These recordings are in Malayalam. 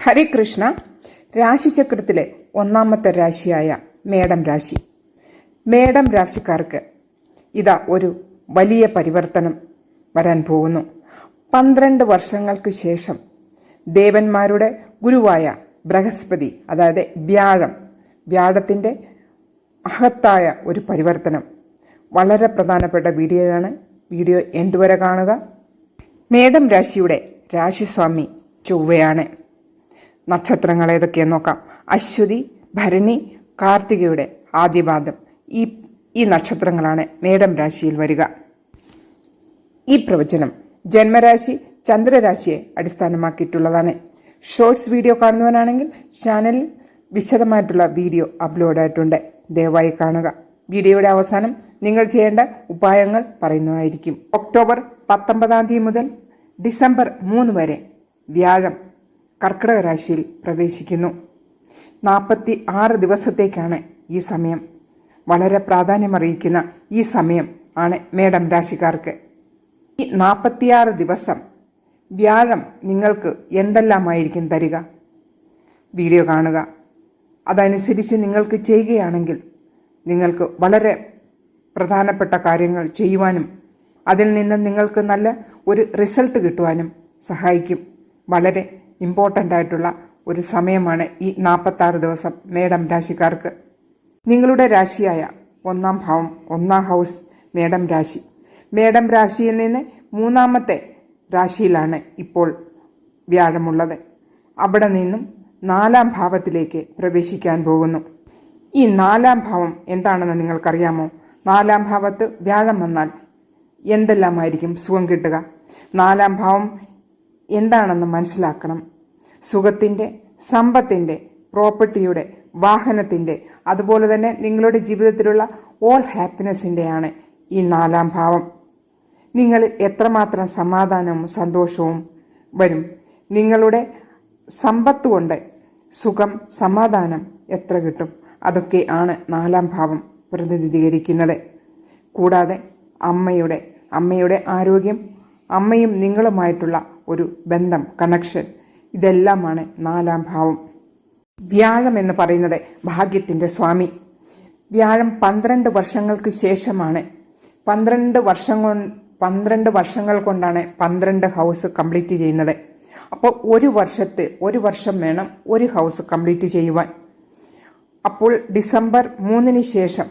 ഹരികൃഷ്ണ രാശിചക്രത്തിലെ ഒന്നാമത്തെ രാശിയായ മേടം രാശി. മേടം രാശിക്കാർക്ക് ഇതാ ഒരു വലിയ പരിവർത്തനം വരാൻ പോകുന്നു. പന്ത്രണ്ട് വർഷങ്ങൾക്ക് ശേഷം ദേവന്മാരുടെ ഗുരുവായ ബൃഹസ്പതി അതായത് വ്യാഴം വ്യാഴത്തിന്റെ അഹത്തായ ഒരു പരിവർത്തനം. വളരെ പ്രധാനപ്പെട്ട വീഡിയോയാണ്. വീഡിയോ എൻഡ് വരെ കാണുക. മേടം രാശിയുടെ രാശിസ്വാമി ചൊവ്വയാണ്. നക്ഷത്രങ്ങൾ ഏതൊക്കെയെന്ന് നോക്കാം. അശ്വതി ഭരണി കാർത്തികയുടെ ആദ്യപാദം. ഈ ഈ നക്ഷത്രങ്ങളാണ് മേടം രാശിയിൽ വരിക. ഈ പ്രവചനം ജന്മരാശി ചന്ദ്രരാശിയെ അടിസ്ഥാനമാക്കിയിട്ടുള്ളതാണ്. ഷോർട്സ് വീഡിയോ കാണുന്നവനാണെങ്കിൽ ചാനലിൽ വിശദമായിട്ടുള്ള വീഡിയോ അപ്ലോഡ് ആയിട്ടുണ്ട് ദയവായി കാണുക. വീഡിയോയുടെ അവസാനം നിങ്ങൾ ചെയ്യേണ്ട ഉപായങ്ങൾ പറയുന്നതായിരിക്കും. ഒക്ടോബർ പത്തൊമ്പതാം തീയതി മുതൽ ഡിസംബർ മൂന്ന് വരെ വ്യാഴം കർക്കിടക രാശിയിൽ പ്രവേശിക്കുന്നു. നാൽപ്പത്തി ആറ് ദിവസത്തേക്കാണ് ഈ സമയം. വളരെ പ്രാധാന്യമറിയിക്കുന്ന ഈ സമയം ആണ് മേടം രാശിക്കാർക്ക്. ഈ നാൽപ്പത്തിയാറ് ദിവസം വ്യാഴം നിങ്ങൾക്ക് എന്തെല്ലാമായിരിക്കും തരിക? വീഡിയോ കാണുക. അതനുസരിച്ച് നിങ്ങൾക്ക് ചെയ്യുകയാണെങ്കിൽ നിങ്ങൾക്ക് വളരെ പ്രധാനപ്പെട്ട കാര്യങ്ങൾ ചെയ്യുവാനും അതിൽ നിന്ന് നിങ്ങൾക്ക് നല്ല ഒരു റിസൾട്ട് കിട്ടുവാനും സഹായിക്കും. വളരെ ഇമ്പോർട്ടന്റ് ആയിട്ടുള്ള ഒരു സമയമാണ് ഈ നാൽപ്പത്താറ് ദിവസം മേടം രാശിക്കാർക്ക്. നിങ്ങളുടെ രാശിയായ ഒന്നാം ഭാവം ഒന്നാം ഹൗസ് മേടം രാശി. മേടം രാശിയിൽ നിന്ന് മൂന്നാമത്തെ രാശിയിലാണ് ഇപ്പോൾ വ്യാഴമുള്ളത്. അവിടെ നിന്നും നാലാം ഭാവത്തിലേക്ക് പ്രവേശിക്കാൻ പോകുന്നു. ഈ നാലാം ഭാവം എന്താണെന്ന് നിങ്ങൾക്കറിയാമോ? നാലാം ഭാവത്ത് വ്യാഴം വന്നാൽ എന്തെല്ലാമായിരിക്കും സുഖം കിട്ടുക? നാലാം ഭാവം എന്താണെന്ന് മനസ്സിലാക്കണം. സുഖത്തിന്റെ സമ്പത്തിന്റെ പ്രോപ്പർട്ടിയുടെ വാഹനത്തിന്റെ അതുപോലെ തന്നെ നിങ്ങളുടെ ജീവിതത്തിലുള്ള ഓൾ ഹാപ്പിനെസ്സിന്റെയാണ് ഈ നാലാം ഭാവം. നിങ്ങൾ എത്രമാത്രം സമാധാനവും സന്തോഷവും വരും? നിങ്ങളുടെ സമ്പത്ത് കൊണ്ട് സുഖം സമാധാനം എത്ര കിട്ടും? അതൊക്കെ ആണ് നാലാം ഭാവം പ്രതിനിധീകരിക്കുന്നത്. കൂടാതെ അമ്മയുടെ അമ്മയുടെ ആരോഗ്യം അമ്മയും നിങ്ങളുമായിട്ടുള്ള ഒരു ബന്ധം കണക്ഷൻ ഇതെല്ലാമാണ് നാലാം ഭാവം. വ്യാഴം എന്ന് പറയുന്നത് ഭാഗ്യത്തിന്റെ സ്വാമി. വ്യാഴം പന്ത്രണ്ട് വർഷങ്ങൾക്ക് ശേഷമാണ്. പന്ത്രണ്ട് വർഷം കൊണ്ട് പന്ത്രണ്ട് വർഷങ്ങൾ കൊണ്ടാണ് പന്ത്രണ്ട് ഹൗസ് കംപ്ലീറ്റ് ചെയ്യുന്നത്. അപ്പോൾ ഒരു വർഷത്ത് ഒരു വർഷം വേണം ഒരു ഹൗസ് കംപ്ലീറ്റ് ചെയ്യുവാൻ. അപ്പോൾ ഡിസംബർ മൂന്നിന് ശേഷം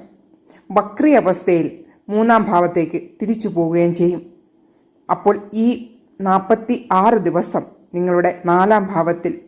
വക്രി അവസ്ഥയിൽ മൂന്നാം ഭാവത്തേക്ക് തിരിച്ചു പോവുകയും ചെയ്യും. അപ്പോൾ ഈ നാൽപ്പത്തി ആറ് ദിവസം നിങ്ങളുടെ നാലാം ഭാവത്തിൽ